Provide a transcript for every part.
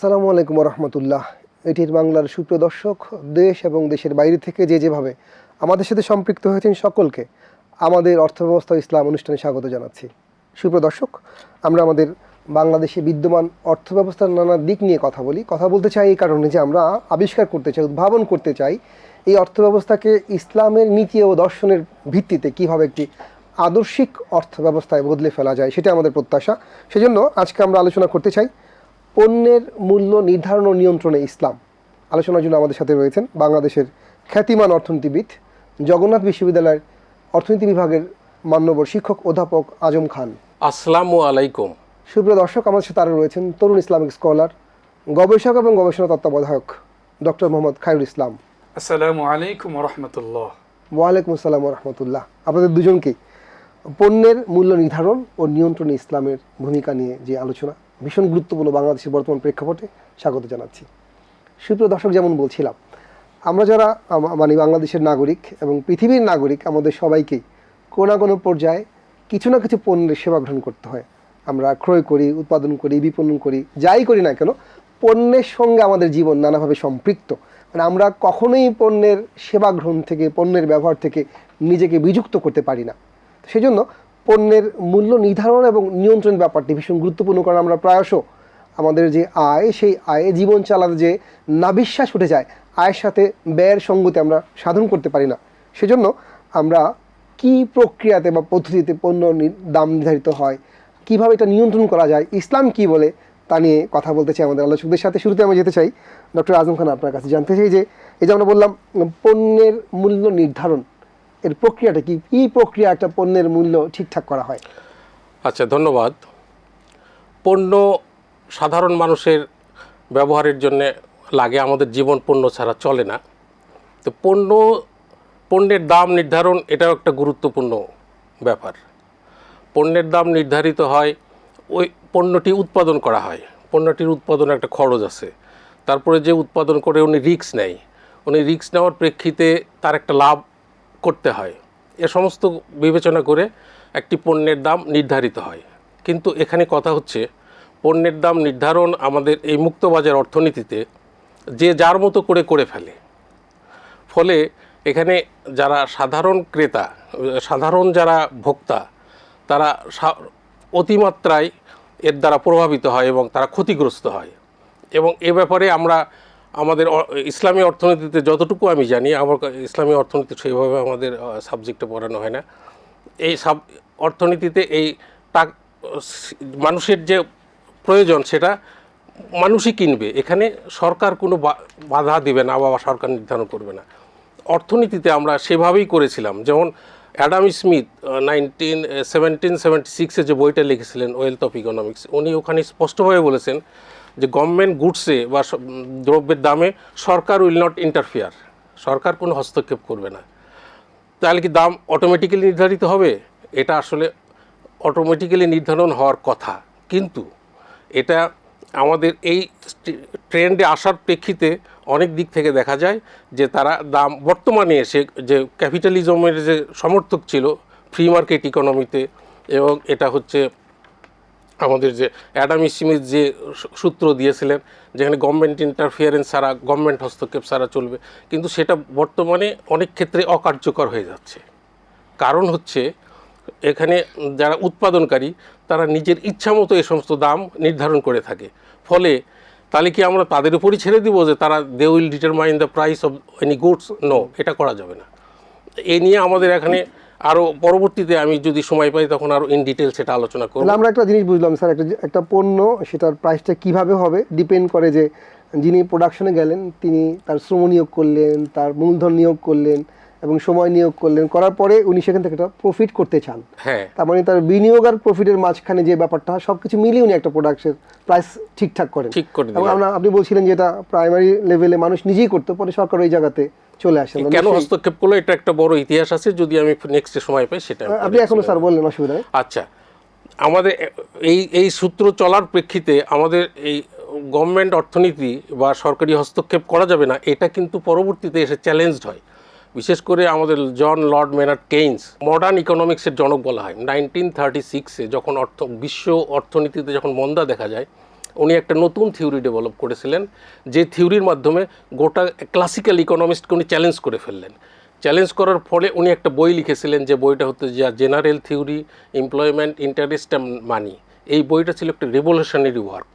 আসসালামু আলাইকুম রহমতুল্লাহ এটির বাংলার সুপ্রিয় দর্শক, দেশ এবং দেশের বাইরে থেকে যে যেভাবে আমাদের সাথে সম্পৃক্ত হয়েছেন সকলকে আমাদের অর্থব্যবস্থা ইসলাম অনুষ্ঠানে স্বাগত জানাচ্ছি। সুপ্রিয় দর্শক, আমরা আমাদের বাংলাদেশে বিদ্যমান অর্থব্যবস্থার নানা দিক নিয়ে কথা বলি। কথা বলতে চাই এই কারণে যে আমরা আবিষ্কার করতে চাই, উদ্ভাবন করতে চাই এই অর্থব্যবস্থাকে ইসলামের নীতি ও দর্শনের ভিত্তিতে কীভাবে একটি আদর্শিক অর্থব্যবস্থায় বদলে ফেলা যায় সেটা আমাদের প্রত্যাশা। সেজন্য আজকে আমরা আলোচনা করতে চাই পণ্যের মূল্য নির্ধারণ ও নিয়ন্ত্রণে ইসলাম। আলোচনার জন্য আমাদের সাথে রয়েছেন বাংলাদেশের খ্যাতিমান অর্থনীতিবিদ জগন্নাথ বিশ্ববিদ্যালয়ের অর্থনীতি বিভাগের মান্যবর শিক্ষক অধ্যাপক আজম খান। আসসালামু আলাইকুম। সুপ্রিয় দর্শক আমাদের সাথে আরও রয়েছেন তরুণ ইসলামিক স্কলার গবেষক এবং গবেষণা তত্ত্বাবধায়ক ডক্টর মোহাম্মদ খায়রুল ইসলাম। আসসালামু আলাইকুম রহমতুল্লাহ। ওয়ালাইকুম আসসালাম রহমতুল্লাহ। আপনাদের দুজনকেই পণ্যের মূল্য নির্ধারণ ও নিয়ন্ত্রণে ইসলামের ভূমিকা নিয়ে যে আলোচনা ভীষণ গুরুত্বপূর্ণ বাংলাদেশের বর্তমান প্রেক্ষাপটে স্বাগত জানাচ্ছি। সুপ্রিয় দর্শক, যেমন বলছিলাম, আমরা যারা মানে বাংলাদেশের নাগরিক এবং পৃথিবীর নাগরিক, আমাদের সবাইকেই কোনো না কোনো পর্যায়ে কিছু না কিছু পণ্যের সেবা গ্রহণ করতে হয়। আমরা ক্রয় করি, উৎপাদন করি, বিপণন করি, যাই করি না কেন, পণ্যের সঙ্গে আমাদের জীবন নানাভাবে সম্পৃক্ত। মানে আমরা কখনোই পণ্যের সেবা গ্রহণ থেকে, পণ্যের ব্যবহার থেকে নিজেকে বিযুক্ত করতে পারি না। সেজন্য পণ্যের মূল্য নির্ধারণ এবং নিয়ন্ত্রণ ব্যাপারটি ভীষণ গুরুত্বপূর্ণ, কারণ আমরা প্রায়শ আমাদের যে আয়, সেই আয়ে জীবন চালাতে যে নাবিশ্বাস উঠে যায়, আয়ের সাথে ব্যয়ের সঙ্গতি আমরা সাধন করতে পারি না। সেজন্য আমরা কি প্রক্রিয়াতে বা পদ্ধতিতে পণ্য দাম নির্ধারিত হয়, কীভাবে এটা নিয়ন্ত্রণ করা যায়, ইসলাম কি বলে, তা নিয়ে কথা বলতে চাই আমাদের আলোচকদের সাথে। শুরুতে আমি যেতে চাই, ডক্টর আজম খান আপনার কাছে জানতে চাই যে, এই যে আমরা বললাম, পণ্যের মূল্য নির্ধারণ এর প্রক্রিয়াটা কি? এই প্রক্রিয়া একটা পণ্যের মূল্য ঠিকঠাক করা হয়? আচ্ছা ধন্যবাদ। পণ্য সাধারণ মানুষের ব্যবহারের জন্য লাগে, আমাদের জীবন পণ্য ছাড়া চলে না। তো পণ্য, পণ্যের দাম নির্ধারণ এটাও একটা গুরুত্বপূর্ণ ব্যাপার। পণ্যের দাম নির্ধারিত হয়, ওই পণ্যটি উৎপাদন করা হয়। পণ্যটির উৎপাদনে একটা খরচ আছে। তারপরে যে উৎপাদন করে উনি রিস্ক নেয়। উনি রিস্ক নেওয়ার প্রেক্ষিতে তার একটা লাভ করতে হয়। এ সমস্ত বিবেচনা করে একটি পণ্যের দাম নির্ধারিত হয়। কিন্তু এখানে কথা হচ্ছে, পণ্যের দাম নির্ধারণ আমাদের এই মুক্তবাজার অর্থনীতিতে যে যার মতো করে করে ফেলে। ফলে এখানে যারা সাধারণ ক্রেতা, সাধারণ যারা ভোক্তা, তারা অতিমাত্রায় এর দ্বারা প্রভাবিত হয় এবং তারা ক্ষতিগ্রস্ত হয়। এবং এ ব্যাপারে আমরা আমাদের ইসলামী অর্থনীতিতে যতটুকু আমি জানি, আমার ইসলামী অর্থনীতি সেইভাবে আমাদের সাবজেক্টে পড়ানো হয় না। এই সাব, অর্থনীতিতে এই মানুষের যে প্রয়োজন সেটা মানুষই কিনবে। এখানে সরকার কোনো বাধা দিবে না বা সরকার নির্ধারণ করবে না। অর্থনীতিতে আমরা সেভাবেই করেছিলাম। যেমন Adam Smith nineteen seventeen seventy সিক্সে যে বইটা লিখেছিলেন, ওয়েলথ অফ ইকোনমিক্স, উনি ওখানে স্পষ্টভাবে বলেছেন যে গভর্নমেন্ট গুডসে বা দ্রব্যের দামে সরকার উইল নট ইন্টারফিয়ার সরকার কোনো হস্তক্ষেপ করবে না। তাহলে কি দাম অটোমেটিক্যালি নির্ধারিত হবে? এটা আসলে অটোমেটিক্যালি নির্ধারণ হওয়ার কথা। কিন্তু এটা আমাদের এই ট্রেন্ডে আসার প্রেক্ষিতে অনেক দিক থেকে দেখা যায় যে তারা দাম বর্তমানে এসে যে ক্যাপিটালিজমের যে সমর্থক ছিল ফ্রি মার্কেট ইকোনমিতে এবং এটা হচ্ছে আমাদের যে অ্যাডাম স্মিথ যে সূত্র দিয়েছিলেন, যেখানে গভর্নমেন্ট ইন্টারফিয়ারেন্স ছাড়া গভর্নমেন্ট হস্তক্ষেপ ছাড়া চলবে, কিন্তু সেটা বর্তমানে অনেক ক্ষেত্রে অকার্যকর হয়ে যাচ্ছে। কারণ হচ্ছে, এখানে যারা উৎপাদনকারী, তারা নিজের ইচ্ছা মতো এই সমস্ত দাম নির্ধারণ করে থাকে। ফলে, তাহলে কি আমরা তাদের উপরই ছেড়ে দিব যে তারা they will determine the price of any goods no এটা করা যাবে না। এ নিয়ে আমাদের এখানে আরও পরবর্তীতে আমি যদি সময় পাই তখন আরও ইন ডিটেল সেটা আলোচনা করব। আমরা একটা জিনিস বুঝলাম, স্যার, একটা একটা পণ্য, সেটার প্রাইসটা কীভাবে হবে? ডিপেন্ড করে যে, যিনি প্রোডাকশনে গেলেন, তিনি তার শ্রম নিয়োগ করলেন, তার মূলধন নিয়োগ করলেন এবং সময় নিয়োগ করলেন করার পরে উনি সেখান থেকে একটা প্রফিট করতে চান। হ্যাঁ। তার মানে তার বিনিয়োগ আর প্রফিটের মাঝখানে যে ব্যাপারটা সবকিছু মিলিয়ে উনি একটা প্রোডাক্টের প্রাইস ঠিকঠাক করেন। ঠিক করে এবং আমরা আপনি বলছিলেন যে এটা প্রাইমারি লেভেলে মানুষ নিজেই করতো পরে সরকার ওই জায়গাতে চলে আসেন কেন হস্তক্ষেপ করল? এটা একটা বড় ইতিহাস আছে যদি আমি নেক্সট সময় পাই সেটা আপনি এখনও স্যার বললেন অসুবিধা নেই। আচ্ছা আমাদের এই এই সূত্র চলার প্রেক্ষিতে আমাদের এই গভর্নমেন্ট অর্থনীতি বা সরকারি হস্তক্ষেপ করা যাবে না এটা কিন্তু পরবর্তীতে এসে চ্যালেঞ্জড হয়। বিশেষ করে আমাদের John Lord Maynard Keynes modern ইকোনমিক্সের জনক বলা হয়। নাইনটিন থার্টি সিক্সে যখন অর্থ, বিশ্ব অর্থনীতিতে যখন মন্দা দেখা যায়, উনি একটা নতুন থিওরি ডেভেলপ করেছিলেন, যে থিওরির মাধ্যমে গোটা ক্লাসিক্যাল ইকোনমিস্টকে উনি চ্যালেঞ্জ করে ফেললেন। চ্যালেঞ্জ করার ফলে উনি একটা বই লিখেছিলেন, যে বইটা হচ্ছে যা general theory employment interest and money এই বইটা ছিল একটা রেভলিউশনারি ওয়ার্ক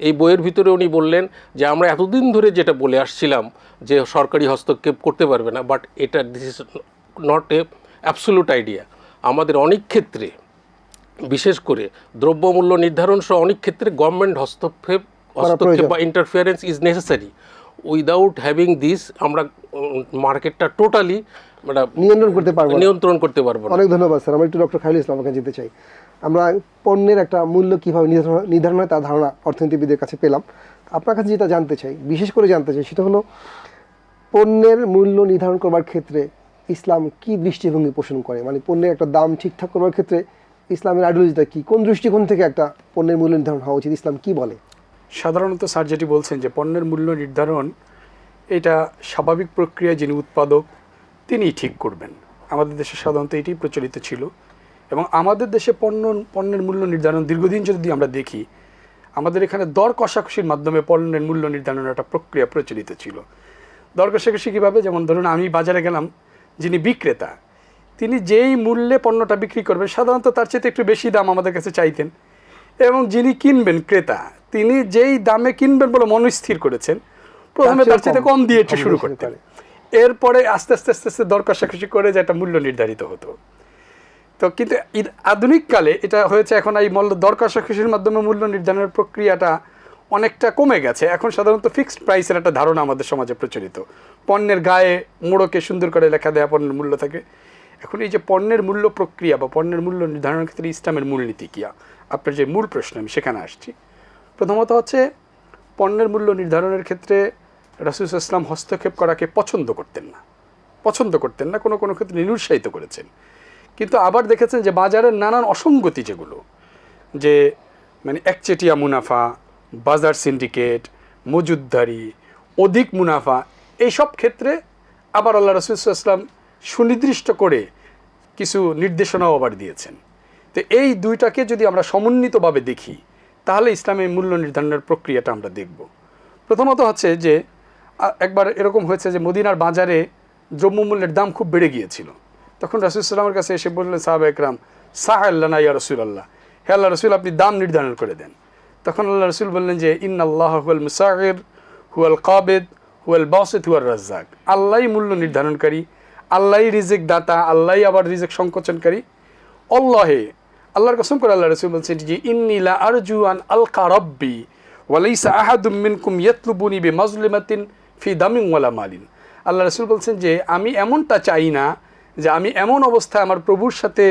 এই বইয়ের ভিতরে উনি বললেন যে আমরা এতদিন ধরে যেটা বলে আসছিলাম যে সরকারি হস্তক্ষেপ করতে পারবে না বাট এটা this is not a absolute idea আমাদের অনেক ক্ষেত্রে বিশেষ করে দ্রব্যমূল্য নির্ধারণ সহ অনেক ক্ষেত্রে গভর্নমেন্ট হস্তক্ষেপ হস্তক্ষেপ বা interference is necessary without having this আমরা মার্কেটটা টোটালি নিয়ন্ত্রণ করতে পারব নিয়ন্ত্রণ করতে পারব অনেক ধন্যবাদ স্যার। আমরা একটু ডক্টর খাইরুল ইসলাম কাছে যেতে চাই। আমরা পণ্যের একটা মূল্য কীভাবে নির্ধারণ নির্ধারণ হয় তার ধারণা অর্থনীতিবিদের কাছে পেলাম। আপনার কাছে যেটা জানতে চাই বিশেষ করে জানতে চাই সেটা হলো পণ্যের মূল্য নির্ধারণ করবার ক্ষেত্রে ইসলাম কি দৃষ্টিভঙ্গি পোষণ করে? মানে পণ্যের একটা দাম ঠিকঠাক করবার ক্ষেত্রে ইসলামের আইডিওলজিটা কি? কোন দৃষ্টিকোণ থেকে একটা পণ্যের মূল্য নির্ধারণ হওয়া উচিত? ইসলাম কি বলে? সাধারণত স্যার যেটি বলছেন যে পণ্যের মূল্য নির্ধারণ, এটা স্বাভাবিক প্রক্রিয়ায় যিনি উৎপাদক, তিনিই ঠিক করবেন। আমাদের দেশে সাধারণত এটি প্রচলিত ছিল এবং আমাদের দেশে পণ্য, পণ্যের মূল্য নির্ধারণ দীর্ঘদিন যদি আমরা দেখি, আমাদের এখানে দর কষাকষির মাধ্যমে পণ্যের মূল্য নির্ধারণের একটা প্রক্রিয়া প্রচলিত ছিল। দর কষাকষি কীভাবে? যেমন ধরুন, আমি বাজারে গেলাম, যিনি বিক্রেতা, তিনি যেই মূল্যে পণ্যটা বিক্রি করবেন, সাধারণত তার চেয়ে একটু বেশি দাম আমাদের কাছে চাইতেন। এবং যিনি কিনবেন ক্রেতা তিনি যেই দামে কিনবেন বলে মনস্থির করেছেন প্রথমে তার চেয়ে কম- দিয়ে একটু শুরু দিয়ে শুরু করতেন। করে। এরপরে আস্তে আস্তে আস্তে আস্তে দর কষাকষি করে যে একটা মূল্য নির্ধারিত হতো। তো কিন্তু ই- আধুনিক কালে এটা হয়েছে এখন এই মূল্য দর কষাকষির মাধ্যমে মূল্য নির্ধারণের প্রক্রিয়াটা অনেকটা কমে গেছে। এখন সাধারণত ফিক্সড প্রাইসের একটা ধারণা আমাদের সমাজে প্রচলিত। পণ্যের গায়ে মোড়কে সুন্দর করে লেখা দেওয়া পণ্যের মূল্য থাকে। এখন এই যে পণ্যের মূল্য প্রক্রিয়া বা পণ্যের মূল্য নির্ধারণের ক্ষেত্রে ইসলামের মূলনীতি কী? আপনার যে মূল প্রশ্ন, আমি সেখানে আসছি। প্রথমত হচ্ছে, পণ্যের মূল্য নির্ধারণের ক্ষেত্রে রাসুল ইসলাম হস্তক্ষেপ করাকে পছন্দ করতেন না। পছন্দ করতেন না, কোনো কোনো ক্ষেত্রে নিরুৎসাহিত করেছেন। কিন্তু আবার দেখেছেন যে বাজারের নানান অসঙ্গতি যেগুলো, যে মানে একচেটিয়া মুনাফা, বাজার সিন্ডিকেট, মজুদদারি, অধিক মুনাফা, এইসব ক্ষেত্রে আবার আল্লাহ রসুল ইসলাম সুনির্দিষ্ট করে কিছু নির্দেশনাও আবার দিয়েছেন। তো এই দুইটাকে যদি আমরা সমন্বিতভাবে দেখি, তাহলে ইসলামের মূল্য নির্ধারণের প্রক্রিয়াটা আমরা দেখব। প্রথমত হচ্ছে যে একবার এরকম হয়েছে যে মদিনার বাজারে দ্রব্যমূল্যের দাম খুব বেড়ে গিয়েছিল। তখন রাসুলসাল্লামের কাছে এসে বললেন সাহাব একরাম সাহ আল্লাহ ইয়া রসুল আল্লাহ হে আল্লাহ রসুল, আপনি দাম নির্ধারণ করে দেন। তখন আল্লাহ রসুল বললেন যে ইন আল্লাহ হুয়াল মুসাহির হুয়াল কাবেদ, হুয়াল বাসেদ হুয়াল রাজ্জাক। আল্লাহ মূল্য নির্ধারণকারী, আল্লাহই রিজেক দাতা আল্লাহ আবার রিজেক সংকোচনকারী। অল্লাহে আল্লাহর কসম করে আল্লাহ রসুল বলছেন যে ইন্নিলা আরজু আন আলকা রব্বি ওয়ালাইসা আহাদুম মিনকুম ইয়াতলুবুনি বে মাজলিমাতিন ফি দামিন ওয়ালা মালিন। আল্লাহ রসুল বলছেন যে আমি এমনটা চাই না যে আমি এমন অবস্থায় আমার প্রভুর সাথে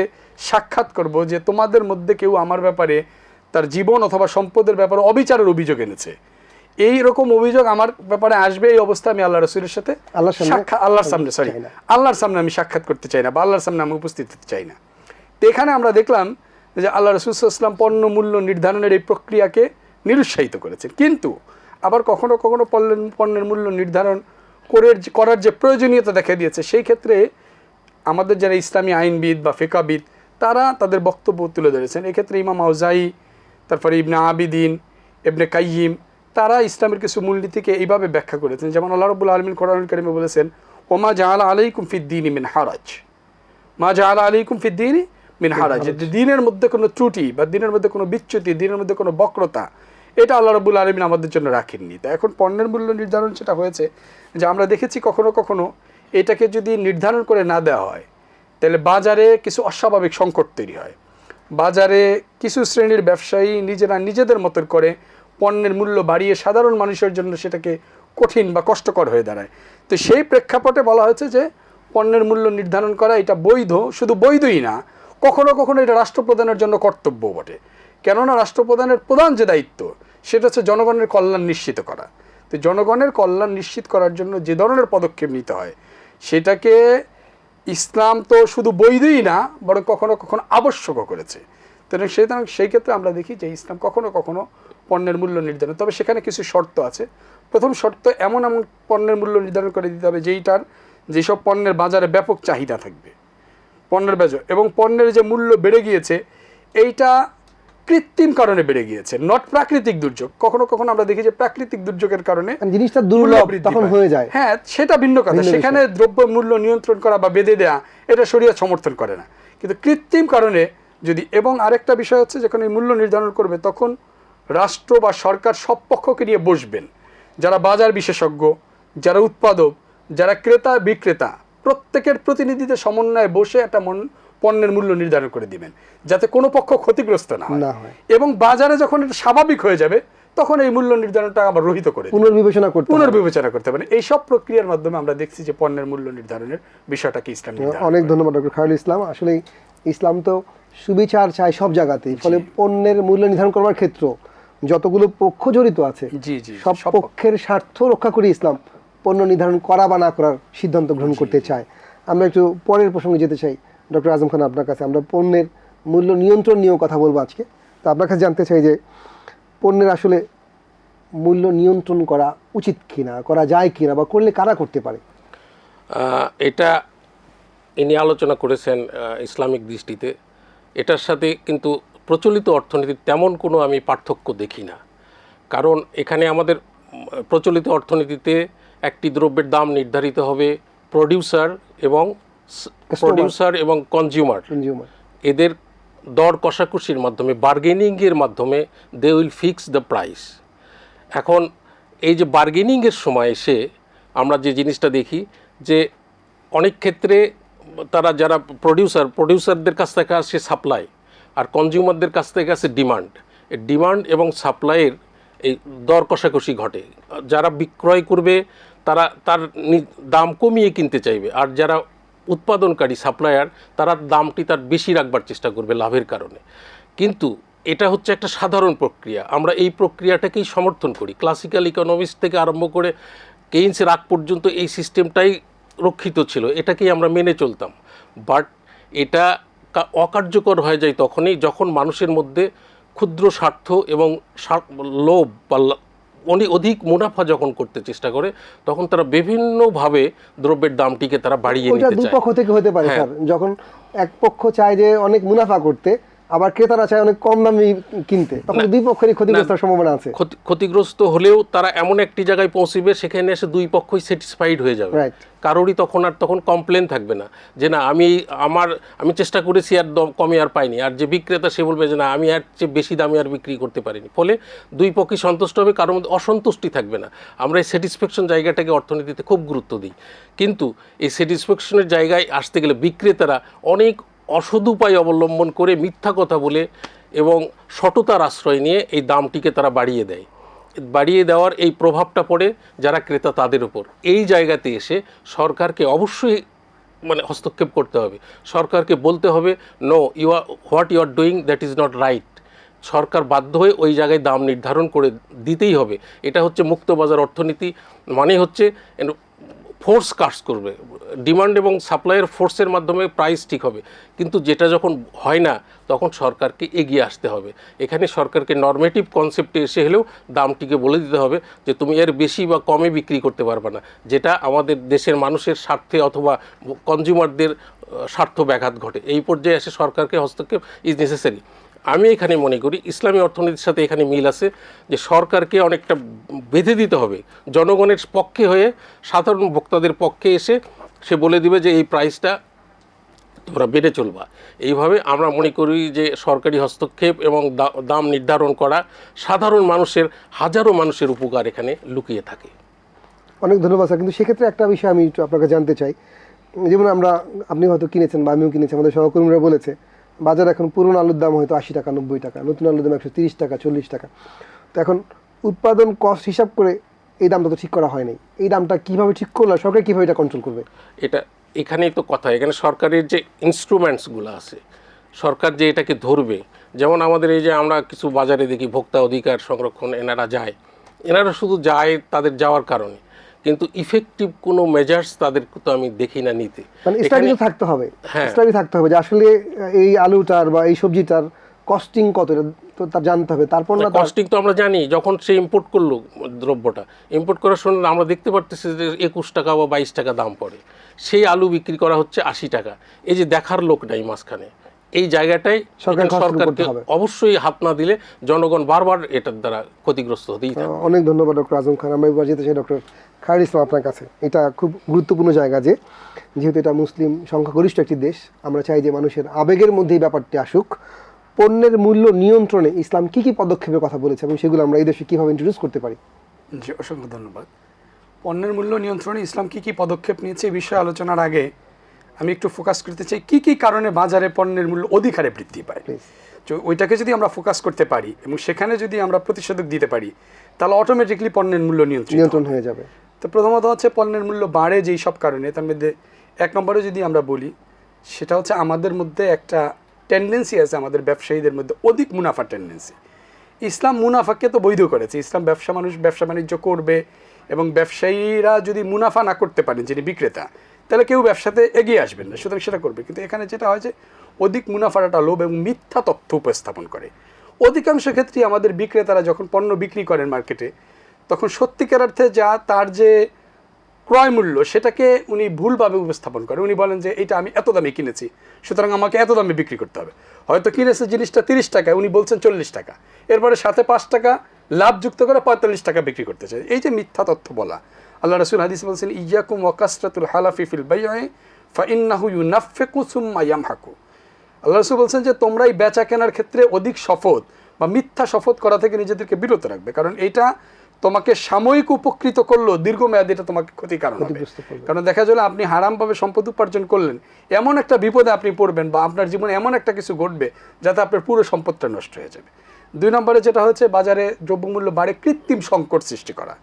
সাক্ষাৎ করব যে তোমাদের মধ্যে কেউ আমার ব্যাপারে তার জীবন অথবা সম্পদের ব্যাপারে অবিচারের অভিযোগ এনেছে। এই রকম অভিযোগ আমার ব্যাপারে আসবে এই অবস্থা আমি আল্লাহ রসুলের সাথে সাক্ষাৎ আল্লাহর সামনে সরি আল্লাহর সামনে আমি সাক্ষাৎ করতে চাই না বা আল্লাহর সামনে আমি উপস্থিত হতে চাই না। তো এখানে আমরা দেখলাম যে আল্লাহ রসুলাম পণ্য মূল্য নির্ধারণের এই প্রক্রিয়াকে নিরুৎসাহিত করেছেন। কিন্তু আবার কখনো কখনো পণ্যের পণ্যের মূল্য নির্ধারণ করে করার যে প্রয়োজনীয়তা দেখা দিয়েছে, সেই ক্ষেত্রে আমাদের যারা ইসলামী আইনবিদ বা ফেকাবিদ তারা তাদের বক্তব্য তুলে ধরেছেন। এক্ষেত্রে ইমাম আউজাই, তারপরে ইবনে আবিদিন, ইবনে কাইয়িম, তারা ইসলামের কিছু মূলনীতিকে এইভাবে ব্যাখ্যা করেছেন। যেমন আল্লাহ রবুল আলমিন কোরআন করিমে বলেছেন ওমা জাহাল আলাইকুম ফিদ্দিন মিন হারাজ। মা জাহাল আলাইকুম ফিদ্দিন মিন হারাজ যে দিনের মধ্যে কোনো ত্রুটি বা দিনের মধ্যে কোনো বিচ্যুতি দিনের মধ্যে কোনো বক্রতা এটা আল্লাহ রবুল আলমিন আমাদের জন্য রাখেননি। তা এখন পণ্যের মূল্য নির্ধারণ সেটা হয়েছে যে আমরা দেখেছি কখনো কখনো এটাকে যদি নির্ধারণ করে না দেওয়া হয় তাহলে বাজারে কিছু অস্বাভাবিক সংকট তৈরি হয়। বাজারে কিছু শ্রেণির ব্যবসায়ী নিজেরা নিজেদের মতো করে পণ্যের মূল্য বাড়িয়ে সাধারণ মানুষের জন্য সেটাকে কঠিন বা কষ্টকর হয়ে দাঁড়ায়। তো সেই প্রেক্ষাপটে বলা হয়েছে যে পণ্যের মূল্য নির্ধারণ করা এটা বৈধ শুধু বৈধই না কখনো কখনো এটা রাষ্ট্রপ্রধানের জন্য কর্তব্য বটে। কেননা রাষ্ট্রপ্রধানের প্রধান যে দায়িত্ব, সেটা হচ্ছে জনগণের কল্যাণ নিশ্চিত করা। তো জনগণের কল্যাণ নিশ্চিত করার জন্য যে ধরনের পদক্ষেপ নিতে হয়, সেটাকে ইসলাম তো শুধু বৈধই না, বরং কখনো কখনো আবশ্যকও করেছে। সুতরাং সুতরাং সেই ক্ষেত্রে আমরা দেখি যে ইসলাম কখনো কখনো পণ্যের মূল্য নির্ধারণ, তবে সেখানে কিছু শর্ত আছে। প্রথম শর্ত, এমন এমন পণ্যের মূল্য নির্ধারণ করে দিতে হবে যেইটার, যেসব পণ্যের বাজারে ব্যাপক চাহিদা থাকবে। পণ্যের বাজার এবং পণ্যের যে মূল্য বেড়ে গিয়েছে এইটা কৃত্রিম কারণে বেড়ে গিয়েছে নট প্রাকৃতিক দুর্যোগ। কখনো কখনো আমরা দেখি যে প্রাকৃতিক দুর্যোগের কারণে মানে জিনিসটা দুর্লভ তখন হয়ে যায়। হ্যাঁ সেটা ভিন্ন কথা। সেখানে দ্রব্য মূল্য নিয়ন্ত্রণ করা বা বেঁধে দেওয়া এটা শরীয়ত সমর্থন করে না। কিন্তু কৃত্রিম কারণে যদি এবং আরেকটা বিষয় হচ্ছে যখন এই মূল্য নির্ধারণ করবে তখন রাষ্ট্র বা সরকার সব পক্ষকে নিয়ে বসবেন। যারা বাজার বিশেষজ্ঞ যারা উৎপাদক যারা ক্রেতা বিক্রেতা প্রত্যেকের প্রতিনিধিদের সমন্বয়ে বসে একটা মন পণ্যের মূল্য নির্ধারণ করে দিবেন যাতে কোনো পক্ষ ক্ষতিগ্রস্ত না হয়। এবং বাজারে যখন এটা স্বাভাবিক হয়ে যাবে তখন এই মূল্য নির্ধারণটা আবার রহিত করে পুনর্বিবেচনা করতে পুনর্বিবেচনা করতে পারেন এই সব প্রক্রিয়ার মাধ্যমে আমরা দেখছি যে পণ্যের মূল্য নির্ধারণের বিষয়টাকে ইসলাম অনেক ধন্যবাদ ডক্টর খায়রুল ইসলাম। আসলে ইসলাম তো সুবিচার চায় সব জায়গাতেই। ফলে পণ্যের মূল্য নির্ধারণ করবার ক্ষেত্র যতগুলো পক্ষ জড়িত আছে জি জি। সব সব পক্ষের স্বার্থ রক্ষা করে ইসলাম। পণ্য নির্ধারণ করা বা না করার সিদ্ধান্ত গ্রহণ করতে চায়। আমরা একটু পরের প্রসঙ্গে যেতে চাই। ডক্টর আজম খান আপনার কাছে। আমরা পণ্যের মূল্য নিয়ন্ত্রণ নিয়েও কথা বলব আজকে। তো আপনার কাছে জানতে চাই যে পণ্যের আসলে মূল্য নিয়ন্ত্রণ করা উচিত কিনা করা যায় কিনা বা করলে কারা করতে পারে? এটা ইনি আলোচনা করেছেন ইসলামিক দৃষ্টিতে। এটার সাথে কিন্তু প্রচলিত অর্থনীতির তেমন কোনো আমি পার্থক্য দেখি না। কারণ এখানে আমাদের প্রচলিত অর্থনীতিতে একটি দ্রব্যের দাম নির্ধারিত হবে প্রডিউসার এবং প্রডিউসার এবং কনজিউমার এদের দর কষাকষির মাধ্যমে বার্গেনিংয়ের মাধ্যমে they will fix the price এখন এই যে বার্গেনিংয়ের সময় এসে আমরা যে জিনিসটা দেখি যে অনেক ক্ষেত্রে তারা যারা প্রডিউসার প্রডিউসারদের কাছ থেকে আসে সাপ্লাই আর কনজিউমারদের কাছ থেকে আসে ডিমান্ড এই ডিমান্ড এবং সাপ্লাইয়ের এই দর কষাকষি ঘটে। যারা বিক্রয় করবে তারা তার দাম কমিয়ে কিনতে চাইবে। আর যারা উৎপাদনকারী সাপ্লায়ার, তারা দামটি তার বেশি রাখবার চেষ্টা করবে লাভের কারণে। কিন্তু এটা হচ্ছে একটা সাধারণ প্রক্রিয়া। আমরা এই প্রক্রিয়াটাকেই সমর্থন করি। ক্লাসিক্যাল ইকোনমিক্স থেকে আরম্ভ করে কেইন্সের আগ পর্যন্ত এই সিস্টেমটাই রক্ষিত ছিল। এটাকেই আমরা মেনে চলতাম। বাট এটা অকার্যকর হয়ে যায় তখনই যখন মানুষের মধ্যে ক্ষুদ্র স্বার্থ এবং লোভ বা অনেক অধিক মুনাফা যখন করতে চেষ্টা করে তখন তারা বিভিন্নভাবে দ্রব্যের দামটিকে তারা বাড়িয়ে নিতে চায় পক্ষ থেকে হতে পারে হ্যাঁ। স্যার যখন এক পক্ষ চায় যে অনেক মুনাফা করতে আবার ক্রেতারা চায় অনেক কম দামে কিনতে। তখন দুই পক্ষেরই ক্ষতিগ্রস্ত সম্ভাবনা আছে। ক্ষতি- ক্ষতিগ্রস্ত হলেও তারা এমন একটি জায়গায় পৌঁছিবে সেখানে এসে দুই পক্ষই স্যাটিসফাইড হয়ে যাবে। কারোরই তখন আর তখন কমপ্লেন থাকবে না যে না আমি আমার আমি চেষ্টা করেছি আর দম কমে আর পাইনি। আর যে বিক্রেতা সে বলবে যে না আমি আর চেয়ে বেশি দামে আর বিক্রি করতে পারিনি। ফলে দুই পক্ষই সন্তুষ্ট হবে কারোর মধ্যে অসন্তুষ্টি থাকবে না। আমরা এই স্যাটিসফ্যাকশন জায়গাটাকে অর্থনীতিতে খুব গুরুত্ব দিই। কিন্তু এই স্যাটিসফ্যাকশনের জায়গায় আসতে গেলে বিক্রেতারা অনেক অসদ উপায় অবলম্বন করে মিথ্যা কথা বলে এবং সততার আশ্রয় নিয়ে এই দামটিকে তারা বাড়িয়ে দেয়। বাড়িয়ে দেওয়ার এই প্রভাবটা পড়ে যারা ক্রেতা তাদের উপর। এই জায়গাতে এসে সরকারকে অবশ্যই মানে হস্তক্ষেপ করতে হবে। সরকারকে বলতে হবে no you are what you are doing that is not right সরকার বাধ্য হয়ে ওই জায়গায় দাম নির্ধারণ করে দিতেই হবে। এটা হচ্ছে মুক্ত বাজার অর্থনীতি মানে হচ্ছে ফোর্স কাজ করবে। ডিমান্ড এবং সাপ্লাইয়ের ফোর্সের মাধ্যমে প্রাইস ঠিক হবে। কিন্তু যেটা যখন হয় না, তখন সরকারকে এগিয়ে আসতে হবে। এখানে সরকারকে নর্মেটিভ কনসেপ্টে এসে হলেও দামটিকে বলে দিতে হবে যে, তুমি এর বেশি বা কমে বিক্রি করতে পারবে না। যেটা আমাদের দেশের মানুষের স্বার্থে অথবা কনজিউমারদের স্বার্থ ব্যাঘাত ঘটে। এই পর্যায়ে এসে সরকারকে হস্তক্ষেপ ইজ নেসেসারি আমি এখানে মনে করি ইসলামী অর্থনীতির সাথে এখানে মিল আছে যে সরকারকে অনেকটা বেঁধে দিতে হবে। জনগণের পক্ষে হয়ে সাধারণ ভোক্তাদের পক্ষে এসে সে বলে দিবে যে এই প্রাইসটা তোমরা বেড়ে চলবা। এইভাবে আমরা মনে করি যে সরকারি হস্তক্ষেপ এবং দাম নির্ধারণ করা সাধারণ মানুষের, হাজারো মানুষের উপকার এখানে লুকিয়ে থাকে। অনেক ধন্যবাদ স্যার। কিন্তু সেক্ষেত্রে একটা বিষয় আমি একটু আপনাকে জানতে চাই। যেমন আমরা, আপনি হয়তো কিনেছেন বা আমিও কিনেছি, আমাদের সহকর্মীরা বলেছে বাজার এখন পুরনো আলুর দাম হয়তো আশি টাকা, নব্বই টাকা, নতুন আলুর দাম একশো তিরিশ টাকা, চল্লিশ টাকা। তো এখন উৎপাদন কস্ট হিসাব করে এই দামটা তো ঠিক করা হয়নি এই দামটা কীভাবে ঠিক করলে, সরকার কীভাবে এটা কন্ট্রোল করবে? এটা এখানেই তো কথা, এখানে সরকারের যে ইনস্ট্রুমেন্টসগুলো আছে, সরকার যে এটাকে ধরবে, যেমন আমাদের এই যে আমরা কিছু বাজারে দেখি, ভোক্তা অধিকার সংরক্ষণ, এনারা যায়। এনারা শুধু যায় তাদের যাওয়ার কারণে। কিন্তু ইফেক্টিভ কোনো মেজার্স তাদের তো আমি দেখি না নিতে। মানে স্টাডি থাকতে হবে। হ্যাঁ। স্টাডি থাকতে হবে যে আসলে এই আলুটার বা এই সবজিটার কস্টিং কত তো তার জানতে হবে। তারপর না কস্টিং তো আমরা জানি যখন সে ইম্পোর্ট করল দ্রব্যটা ইম্পোর্ট করার সময় আমরা দেখতে পারতেছি যে একুশ টাকা বা বাইশ টাকা দাম পড়ে। সেই আলু বিক্রি করা হচ্ছে আশি টাকা। এই যে দেখার লোক নাই মাঝখানে। এই জায়গাটাই সরকারকে। অবশ্যই হাত না দিলে জনগণ বারবার এটার দ্বারা ক্ষতিগ্রস্ত হতেই অনেক ধন্যবাদ ডক্টর আজম খান। আমরা এবার যেতে চাই ডক্টর খায়র ইসলাম আপনার কাছে। এটা খুব গুরুত্বপূর্ণ জায়গা যে যেহেতু এটা মুসলিম সংখ্যাগরিষ্ঠ একটি দেশ আমরা চাই যে মানুষের আবেগের মধ্যেই ব্যাপারটি আসুক। পণ্যের মূল্য নিয়ন্ত্রণে ইসলাম কি কি পদক্ষেপের কথা বলেছে এবং সেগুলো আমরা এই দেশে কীভাবে ইন্ট্রোডিউস করতে পারি? জি অসংখ্য ধন্যবাদ। পণ্যের মূল্য নিয়ন্ত্রণে ইসলাম কি কি পদক্ষেপ নিয়েছে এই বিষয়ে আলোচনার আগে আমি একটু ফোকাস করতে চাই কি কি কারণে বাজারে পণ্যের মূল্য অধিক হারে বৃদ্ধি পায়? তো ওইটাকে যদি আমরা ফোকাস করতে পারি এবং সেখানে যদি আমরা প্রতিষেধক দিতে পারি তাহলে অটোমেটিকলি পণ্যের মূল্য নিয়ন্ত্রণ হয়ে যাবে। তো প্রথমত হচ্ছে পণ্যের মূল্য বাড়ে যেই সব কারণে তার মধ্যে এক নম্বরে যদি আমরা বলি সেটা হচ্ছে আমাদের মধ্যে একটা টেন্ডেন্সি আছে আমাদের ব্যবসায়ীদের মধ্যে অধিক মুনাফা টেন্ডেন্সি ইসলাম মুনাফাকে তো বৈধ করেছে। ইসলাম ব্যবসা মানুষ ব্যবসা বাণিজ্য করবে এবং ব্যবসায়ীরা যদি মুনাফা না করতে পারেন যিনি বিক্রেতা তাহলে কেউ ব্যবসাতে এগিয়ে আসবেন না, সুতরাং সেটা করবে। কিন্তু এখানে যেটা হয় যে, অধিক মুনাফার একটা লোভ এবং মিথ্যা তথ্য উপস্থাপন করে। অধিকাংশ ক্ষেত্রেই আমাদের বিক্রেতারা যখন পণ্য বিক্রি করেন মার্কেটে, তখন সত্যিকার অর্থে যা তার যে ক্রয় মূল্য, সেটাকে উনি ভুলভাবে উপস্থাপন করে। উনি বলেন যে এটা আমি এত দামে কিনেছি, সুতরাং আমাকে এত দামে বিক্রি করতে হবে। হয়তো কিনেছে জিনিসটা তিরিশ টাকায়, উনি বলছেন চল্লিশ টাকা। এরপরে সাথে পাঁচ টাকা লাভযুক্ত করে পঁয়তাল্লিশ টাকা বিক্রি করতে চায়। এই যে মিথ্যা তথ্য বলা আল্লাহ রসুল হাদিস বলছেন ইয়াকুম ওয়াকাসরাতুল হালাফি ফিল বাইয়ে ফা ইন্নাহু ইউনাফেকু সুম্মা ইয়ামহাকু। আল্লাহ রসুল বলছেন যে তোমরা এই বেচা কেনার ক্ষেত্রে অধিক শপথ বা মিথ্যা শপথ করা থেকে নিজেদেরকে বিরত রাখবে। কারণ এটা তোমাকে সাময়িক উপকৃত করল দীর্ঘমেয়াদী এটা তোমাকে ক্ষতির কারণ হবে। কারণ দেখা গেল আপনি হারামভাবে সম্পদ উপার্জন করলেন। এমন একটা বিপদে আপনি পড়বেন বা আপনার জীবনে এমন একটা কিছু ঘটবে যাতে আপনার পুরো সম্পদটা নষ্ট হয়ে যাবে। দুই নম্বরে যেটা হচ্ছে বাজারে দ্রব্যমূল্য বাড়ে কৃত্রিম সংকট সৃষ্টি করা।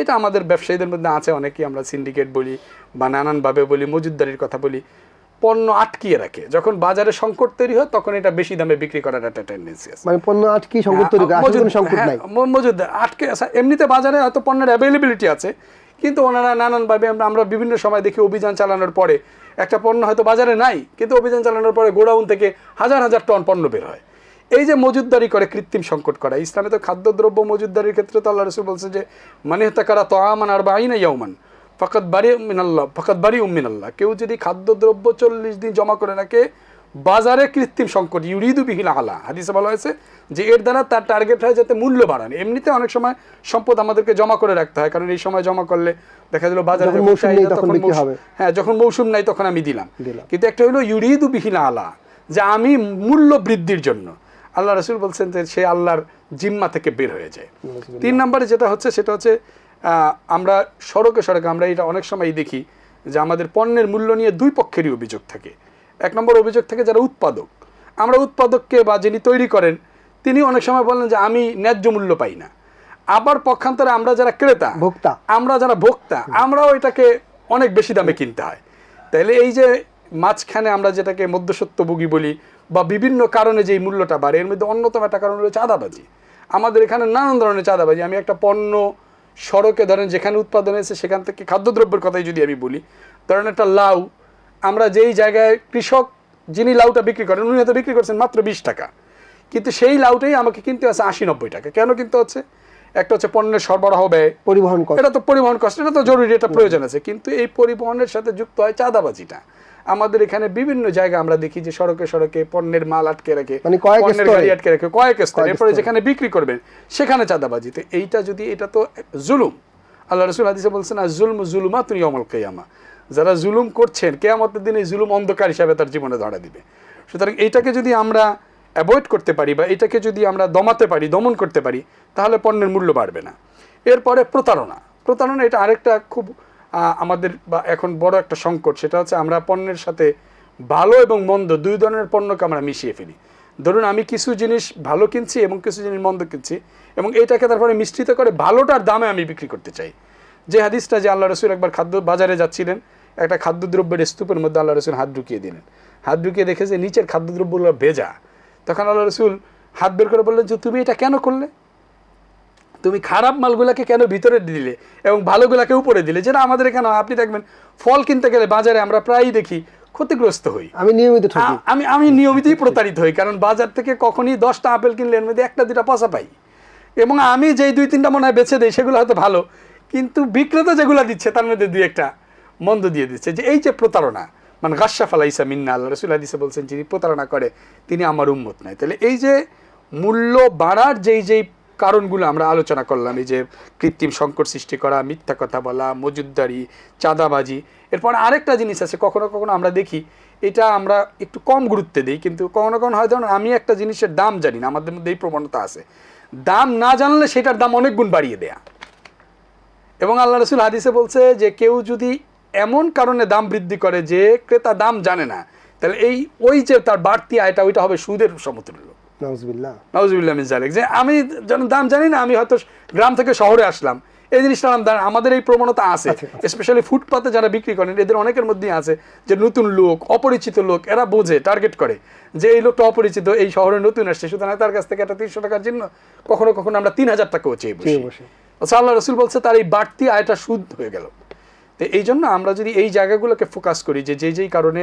এটা আমাদের ব্যবসায়ীদের মধ্যে আছে অনেকেই আমরা সিন্ডিকেট বলি বা নানানভাবে বলি মজুদদারির কথা বলি পণ্য আটকিয়ে রাখে। যখন বাজারে সংকট তৈরি হয় তখন এটা বেশি দামে বিক্রি করার একটা টেন্ডেন্সি আছে। মানে পণ্য আটকি সংকট তৈরি করে আসলে সংকট হ্যাঁ, নাই। আটকে আচ্ছা, এমনিতে বাজারে হয়তো পণ্যের অ্যাভেলেবিলিটি আছে কিন্তু ওনারা নানানভাবে আমরা বিভিন্ন সময় দেখি অভিযান চালানোর পরে একটা পণ্য হয়তো বাজারে নাই কিন্তু অভিযান চালানোর পরে গোডাউন থেকে হাজার হাজার টন পণ্য বের হয়। এই যে মজুদদারি করে কৃত্রিম সংকট করা ইসলামে তো খাদ্যদ্রব্য মজুদদারির ক্ষেত্রে তো আল্লাহ রসুল বলছে যে মানে তাকারা তো আমান আর বা আইনা ইয়াউমান ফকাত বাড়ি মিনাল্লাহ ফকাত বাড়ি উম্মিনাল্লাহ কেউ যদি খাদ্যদ্রব্য চল্লিশ দিন জমা করে রাখে বাজারে কৃত্রিম সংকট ইউরিদু বিহিল আলা হাদিসে বলা হয়েছে যে এর দ্বারা তার টার্গেট হয় যাতে মূল্য বাড়ানো এমনিতে অনেক সময় সম্পদ আমাদেরকে জমা করে রাখতে হয় কারণ এই সময় জমা করলে দেখা গেল বাজারে তখন। হ্যাঁ যখন মৌসুম নাই তখন আমি দিলাম দিলাম। কিন্তু একটা হলো ইউরিদু বিহিল আলা যে আমি মূল্য বৃদ্ধির জন্য আল্লাহ রসুল বলছেন যে সে আল্লাহর জিম্মা থেকে বের হয়ে যায়। তিন নম্বরে যেটা হচ্ছে সেটা হচ্ছে আমরা সড়কে সড়কে আমরা এটা অনেক সময় দেখি যে আমাদের পণ্যের মূল্য নিয়ে দুই পক্ষেরই অভিযোগ থাকে। এক নম্বর অভিযোগ থাকে যারা উৎপাদক। আমরা উৎপাদককে বা যিনি তৈরি করেন তিনি অনেক সময় বলেন যে আমি ন্যায্য মূল্য পাই না। আবার পক্ষান্তরে আমরা যারা ক্রেতা ভোক্তা। আমরা যারা ভোক্তা আমরাও এটাকে অনেক বেশি দামে কিনতে হয়। তাহলে এই যে মাঝখানে আমরা যেটাকে মধ্যসত্ত্বভোগী বলি বা বিভিন্ন কারণে যে এই মূল্যটা বাড়ে এর মধ্যে অন্যতম একটা কারণ হলো চাঁদাবাজি। আমাদের এখানে নানান ধরনের চাঁদাবাজি। আমি একটা পণ্য সড়কে ধরেন যেখানে উৎপাদন হয়েছে সেখান থেকে খাদ্যদ্রব্যের কথাই যদি আমি বলি ধরেন একটা লাউ আমরা যেই জায়গায় কৃষক যিনি লাউটা বিক্রি করেন উনি হয়তো বিক্রি করছেন মাত্র বিশ টাকা। কিন্তু সেই লাউটাই আমাকে কিনতে হচ্ছে আশি নব্বই টাকা। কেন কিনতে হচ্ছে? একটা হচ্ছে পণ্যের সরবরাহ ব্যয়। পরিবহন এটা তো পরিবহন কষ্ট এটা তো জরুরি এটা প্রয়োজন আছে। কিন্তু এই পরিবহনের সাথে যুক্ত হয় চাঁদাবাজিটা। আমাদের এখানে বিভিন্ন জায়গায় আমরা দেখি যে সড়কে সড়কে পণ্যের মাল আটকে রাখে মানে কয়েক গাড়ি আটকে রাখে কয়েক স্তরে। এরপরে যেখানে বিক্রি করবেন সেখানে চাঁদাবাজি। তো এইটা যদি এটা তো জুলুম। আল্লাহ রসুল হাদিসে বলছেন আর জুলম জুলুমা তুমি অমল কেয়ামা। যারা জুলুম করছেন কেয়ামতের দিনে এই জুলুম অন্ধকার হিসাবে তার জীবনে ধরা দিবে। সুতরাং এইটাকে যদি আমরা অ্যাভয়েড করতে পারি বা এটাকে যদি আমরা দমাতে পারি দমন করতে পারি তাহলে পণ্যের মূল্য বাড়বে না। এরপরে প্রতারণা। প্রতারণা এটা আরেকটা খুব আমাদের বা এখন বড় একটা সংকট, সেটা হচ্ছে আমরা পণ্যের সাথে ভালো এবং মন্দ দুই ধরনের পণ্যকে আমরা মিশিয়ে ফেলি। ধরুন আমি কিছু জিনিস ভালো কিনছি এবং কিছু জিনিস মন্দ কিনছি এবং এটাকে তারপরে মিশ্রিত করে ভালোটার দামে আমি বিক্রি করতে চাই। যে হাদিসটা যে আল্লাহ রসুল একবার খাদ্য বাজারে যাচ্ছিলেন, একটা খাদ্যদ্রব্যের স্তূপের মধ্যে আল্লাহ রসুল হাত ঢুকিয়ে দিলেন। হাত ঢুকিয়ে দেখে যে নিচের খাদ্যদ্রব্যগুলো ভেজা। তখন আল্লাহ রসুল হাত বের করে বললেন যে, তুমি এটা কেন করলে? তুমি খারাপ মালগুলাকে কেন ভিতরে দিলে এবং ভালোগুলাকে উপরে দিলে? যেটা আমাদের এখানে। আপনি দেখবেন ফল কিনতে গেলে বাজারে আমরা প্রায়ই দেখি ক্ষতিগ্রস্ত হই। আমি নিয়মিত আমি আমি নিয়মিতই প্রতারিত হই কারণ বাজার থেকে কখনই দশটা আপেল কিনলে এর মধ্যে একটা দুটা পচা পাই। এবং আমি যেই দুই তিনটা মনে হয় বেছে দিই সেগুলো হয়তো ভালো কিন্তু বিক্রেতা যেগুলো দিচ্ছে তার মধ্যে দুই একটা মন্দ দিয়ে দিচ্ছে। যে এই যে প্রতারণা মানে গাসা ফালাইসা মিন্না আল্লাহ রসুল হাদিসে বলছেন যিনি প্রতারণা করে তিনি আমার উম্মত নয়। তাহলে এই যে মূল্য বাড়ার যেই যেই কারণগুলো আমরা আলোচনা করলাম, এই যে কৃত্রিম সংকট সৃষ্টি করা, মিথ্যা কথা বলা, মজুদদারি, চাঁদাবাজি। এরপর আরেকটা জিনিস আছে, কখনো কখনো আমরা দেখি, এটা আমরা একটু কম গুরুত্ব দিই, কিন্তু কখনো কখনো হয়, ধরুন আমি একটা জিনিসের দাম জানি না, আমাদের মধ্যে এই প্রবণতা আছে। দাম না জানলে সেটার দাম অনেক গুণ বাড়িয়ে দেয়া। এবং আল্লাহ রসুল হাদিসে বলছে যে, কেউ যদি এমন কারণে দাম বৃদ্ধি করে যে ক্রেতা দাম জানে না, তাহলে এই, ওই যে তার বাড়তি আয়টা, ওইটা হবে সুদের সমতুল্য। নজবিল্লা মিন জালিক যে আমি দাম জানি না আমি হয়তো গ্রাম থেকে শহরে আসলাম। এই জিনিসটা আমাদের এই প্রবণতা আছে। স্পেশালি ফুটপাতে যারা বিক্রি করেন এদের অনেকের মধ্যেই আছে যে নতুন লোক অপরিচিত লোক এরা বোঝে টার্গেট করে। যে এই লোকটা অপরিচিত এই শহরে নতুন আসছে সুতরাং তার কাছ থেকে একটা তিনশো টাকার জন্য কখনো কখনো আমরা তিন হাজার টাকাও চেয়ে বসি। আচ্ছা আল্লাহ রসুল বলছে তার এই বাড়তি আয়টা সুদ হয়ে গেল। তো এই জন্য আমরা যদি এই জায়গাগুলোকে ফোকাস করি যে যে যেই কারণে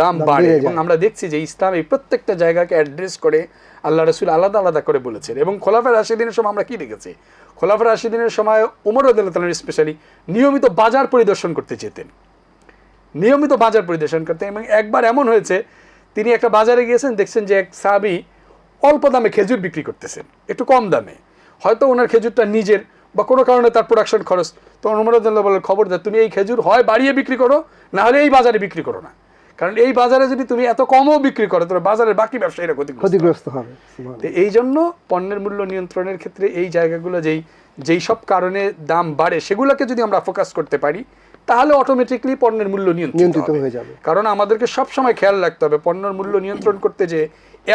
দাম বাড়ে। এবং আমরা দেখছি যে ইসলাম এই প্রত্যেকটা জায়গাকে অ্যাড্রেস করে আল্লাহ রসুল আলাদা আলাদা করে বলেছেন। এবং খোলাফের রাশিদিনের সময় আমরা কি দেখেছি? খোলাফের রাশিদিনের সময় উমর উদ্দাল স্পেশালি নিয়মিত বাজার পরিদর্শন করতে যেতেন। নিয়মিত বাজার পরিদর্শন করতেন এবং একবার এমন হয়েছে তিনি একটা বাজারে গিয়েছেন দেখছেন যে এক সাবি অল্প দামে খেজুর বিক্রি করতেছেন একটু কম দামে। হয়তো ওনার খেজুরটা নিজের বা কোনো কারণে তার প্রোডাকশন খরচ। তো উমরুদ্দোল্লাহ বলেন খবর দেয় তুমি এই খেজুর হয় বাড়িয়ে বিক্রি করো না হলে এই বাজারে বিক্রি করো না। কারণ এই বাজারে যদি তুমি এত কমও বিক্রি করো তাহলে বাজারের বাকি ব্যবসায়ীরা ক্ষতিগ্রস্ত হবে। ক্ষতিগ্রস্ত হবে তো এই জন্য পণ্যের মূল্য নিয়ন্ত্রণের ক্ষেত্রে এই জায়গাগুলো যেই যেই সব কারণে দাম বাড়ে সেগুলোকে যদি আমরা ফোকাস করতে পারি তাহলে অটোমেটিকলি পণ্যের মূল্য নিয়ন্ত্রিত হয়ে যাবে। কারণ আমাদেরকে সব সময় খেয়াল রাখতে হবে পণ্যের মূল্য নিয়ন্ত্রণ করতে যে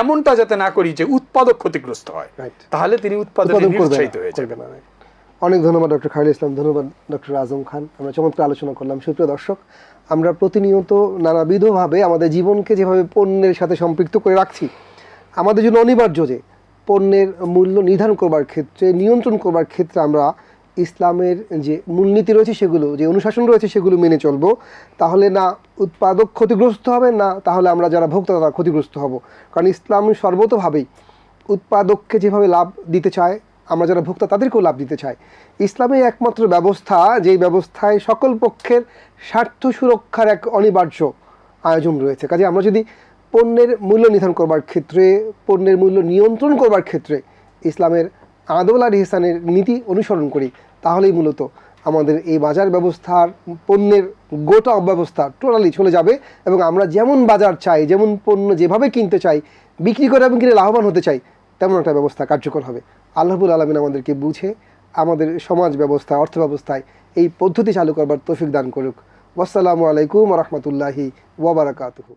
এমনটা যাতে না করি যে উৎপাদক ক্ষতিগ্রস্ত হয় তাহলে তিনি উৎপাদনে নিরুৎসাহিত হয়ে যাবেন অনেক ধন্যবাদ ডক্টর খালিদ ইসলাম ধন্যবাদ ডক্টর আজম খান। আমরা চমৎকার আলোচনা করলাম। সুপ্রিয় দর্শক আমরা প্রতিনিয়ত নানাবিধভাবে আমাদের জীবনকে যেভাবে পণ্যের সাথে সম্পৃক্ত করে রাখছি, আমাদের জন্য অনিবার্য যে পণ্যের মূল্য নির্ধারণ করবার ক্ষেত্রে, নিয়ন্ত্রণ করবার ক্ষেত্রে আমরা ইসলামের যে মূলনীতি রয়েছে সেগুলো, যে অনুশাসন রয়েছে সেগুলো মেনে চলব। তাহলে না উৎপাদক ক্ষতিগ্রস্ত হবে, না তাহলে আমরা যারা ভোক্তা তারা ক্ষতিগ্রস্ত হব। কারণ ইসলাম সর্বতভাবেই উৎপাদককে যেভাবে লাভ দিতে চায় আমরা যারা ভোক্তা, তাদেরকেও লাভ দিতে চাই। ইসলামের একমাত্র ব্যবস্থা, যেই ব্যবস্থায় সকল পক্ষের স্বার্থ সুরক্ষার এক অনিবার্য আয়োজন রয়েছে। কাজে আমরা যদি পণ্যের মূল্য নির্ধারণ করবার ক্ষেত্রে, পণ্যের মূল্য নিয়ন্ত্রণ করবার ক্ষেত্রে ইসলামের আদল আর ইহসানের নীতি অনুসরণ করি, তাহলেই মূলত আমাদের এই বাজার ব্যবস্থার, পণ্যের গোটা ব্যবস্থা টোটালি চলে যাবে এবং আমরা যেমন বাজার চাই, যেমন পণ্য যেভাবে কিনতে চাই, বিক্রি করে এবং কিনে লাভবান হতে চাই তেমন একটা ব্যবস্থা কার্যকর হবে। আল্লাহবুল আলমিন আমাদেরকে বুঝে আমাদের সমাজ ব্যবস্থা, অর্থ ব্যবস্থায় এই পদ্ধতি চালু করবার তৌফিক দান করুক। আসসালামু আলাইকুম রহমতুল্লাহি ওবরাকাতুহু